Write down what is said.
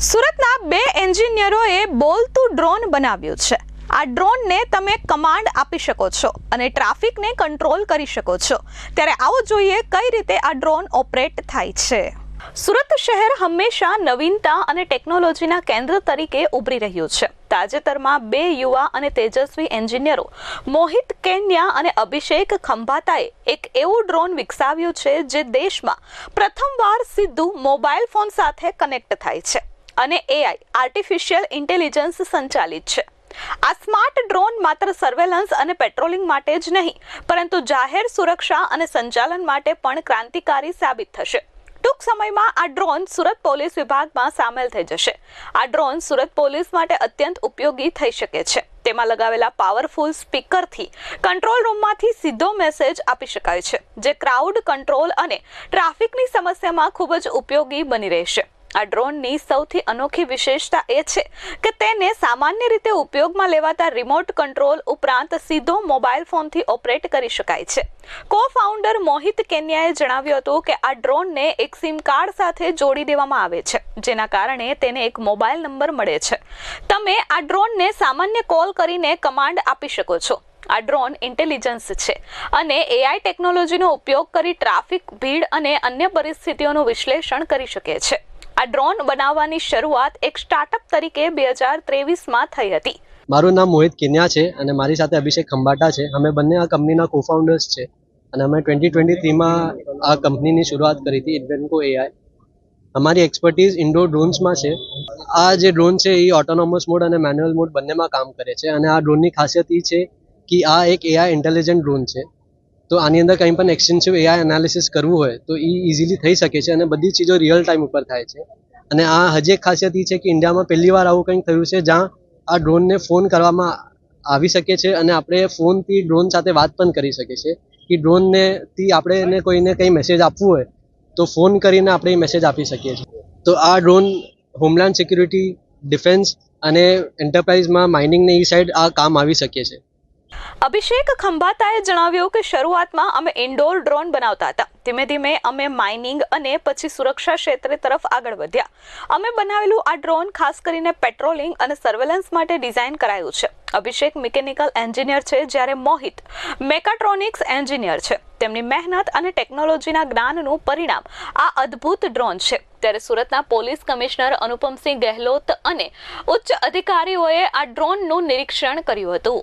સુરતના બે એન્જિનિયરોએ બોલતું ડ્રોન બનાવ્યું છે. આ ડ્રોનને તમે કમાન્ડ આપી શકો છો અને ટ્રાફિકને કંટ્રોલ કરી શકો છો. ત્યારે આવો જોઈએ કઈ રીતે આ ડ્રોન ઓપરેટ થાય છે. સુરત શહેર હંમેશા નવીનતા અને ટેકનોલોજીના કેન્દ્ર તરીકે ઉભરી રહ્યું છે. તાજેતરમાં બે યુવા અને તેજસ્વી એન્જિનિયરો, મોહિત કેન્યા અને અભિષેક ખંભાતાએ એક એવું ડ્રોન વિકસાવ્યું છે જે દેશમાં પ્રથમવાર સીધું મોબાઈલ ફોન સાથે કનેક્ટ થાય છે. અને એઆઈ આર્ટિફિશિયલ ઇન્ટેલિજન્સ સંચાલિત છે. આ સ્માર્ટ ડ્રોન માત્ર સર્વેલન્સ અને પેટ્રોલિંગ માટે જ નહીં, પરંતુ જાહેર સુરક્ષા અને સંચાલન માટે પણ ક્રાંતિકારી સાબિત થશે. ટૂંક સમયમાં આ ડ્રોન સુરત પોલીસ વિભાગમાં સામેલ થઈ જશે. આ ડ્રોન સુરત પોલીસ માટે અત્યંત ઉપયોગી થઈ શકે છે. તેમાં લગાવેલા પાવરફુલ સ્પીકરથી કંટ્રોલ રૂમમાંથી સીધો મેસેજ આપી શકાય છે, જે ક્રાઉડ કંટ્રોલ અને ટ્રાફિકની સમસ્યામાં ખૂબ જ ઉપયોગી બની રહેશે. આ ડ્રોનની સૌથી અનોખી વિશેષતા એ છે કે તેને સામાન્ય રીતે ઉપયોગમાં લેવાતા રિમોટ કંટ્રોલ ઉપરાંત સીધો મોબાઈલ ફોનથી ઓપરેટ કરી શકાય છે. કો ફાઉન્ડર મોહિત કેન્યાએ જણાવ્યું હતું કે આ ડ્રોનને એક સિમ કાર્ડ સાથે જોડી દેવામાં આવે છે, જેના કારણે તેને એક મોબાઈલ નંબર મળે છે. તમે આ ડ્રોનને સામાન્ય કોલ કરીને કમાન્ડ આપી શકો છો. આ ડ્રોન ઇન્ટેલિજન્સ છે અને એઆઈ ટેકનોલોજીનો ઉપયોગ કરી ટ્રાફિક, ભીડ અને અન્ય પરિસ્થિતિઓનું વિશ્લેષણ કરી શકે છે. આ ડ્રોન બનાવવાની શરૂઆત એક સ્ટાર્ટઅપ તરીકે બે હજાર ત્રેવીસમાં થઈ હતી. મારું નામ મોહિત કિન્યા છે અને મારી સાથે અભિષેક ખંભાટા છે. અમે બંને આ કંપનીના કોફાઉન્ડર્સ છે અને અમે ટ્વેન્ટી ટ્વેન્ટી થ્રીમાં આ કંપનીની શરૂઆત કરી હતી ઇન્વેન્કો એઆઈ અમારી એક્સપર્ટીઝ ઇન્ડોર ડ્રોન્સમાં છે. આ જે ડ્રોન છે એ ઓટોનોમસ મોડ અને મેન્યુઅલ મોડ બંનેમાં કામ કરે છે અને આ ડ્રોનની ખાસિયત એ છે કે આ એક એઆઈ ઇન્ટેલિજન્ટ ડ્રોન છે. તો આની અંદર કંઈ પણ એક્સટેન્સિવ એઆઈ એનાલિસિસ કરવું હોય, તો એ ઇઝીલી થઈ શકે છે અને બધી ચીજો રિયલ ટાઈમ ઉપર થાય છે. અને આ હજી એક ખાસિયત એ છે કે ઇન્ડિયામાં પહેલી વાર આવું કંઈક થયું છે, જ્યાં આ ડ્રોનને ફોન કરવામાં આવી શકે છે અને આપણે ફોનથી ડ્રોન સાથે વાત પણ કરી શકીએ છીએ. કે ડ્રોનને થી આપણે એને કોઈને કંઈ મેસેજ આપવું હોય, તો ફોન કરીને આપણે એ મેસેજ આપી શકીએ છીએ. તો આ ડ્રોન હોમલેન્ડ સિક્યુરિટી ડિફેન્સ અને એન્ટરપ્રાઇઝમાં માઇનિંગને એ સાઈડ આ કામ આવી શકે છે. અભિષેક ખંભાતાએ જણાવ્યું કે શરૂઆતમાં અમે ઇન્ડોર ડ્રોન બનાવતા હતા. ધીમે ધીમે અમે માઇનિંગ અને પછી સુરક્ષા ક્ષેત્રે તરફ આગળ વધ્યા. અમે બનાવેલું આ ડ્રોન ખાસ કરીને પેટ્રોલિંગ અને સર્વેલન્સ માટે ડિઝાઇન કરાયું છે. અભિષેક મિકેનિકલ એન્જિનિયર છે જ્યારે મોહિત મેકાટ્રોનિક્સ એન્જિનિયર છે. તેમની મહેનત અને ટેકનોલોજીના જ્ઞાનનું પરિણામ આ અદ્ભુત ડ્રોન છે. ત્યારે સુરતના પોલીસ કમિશનર અનુપમસિંહ ગહેલોત અને ઉચ્ચ અધિકારીઓએ આ ડ્રોનનું નિરીક્ષણ કર્યું હતું.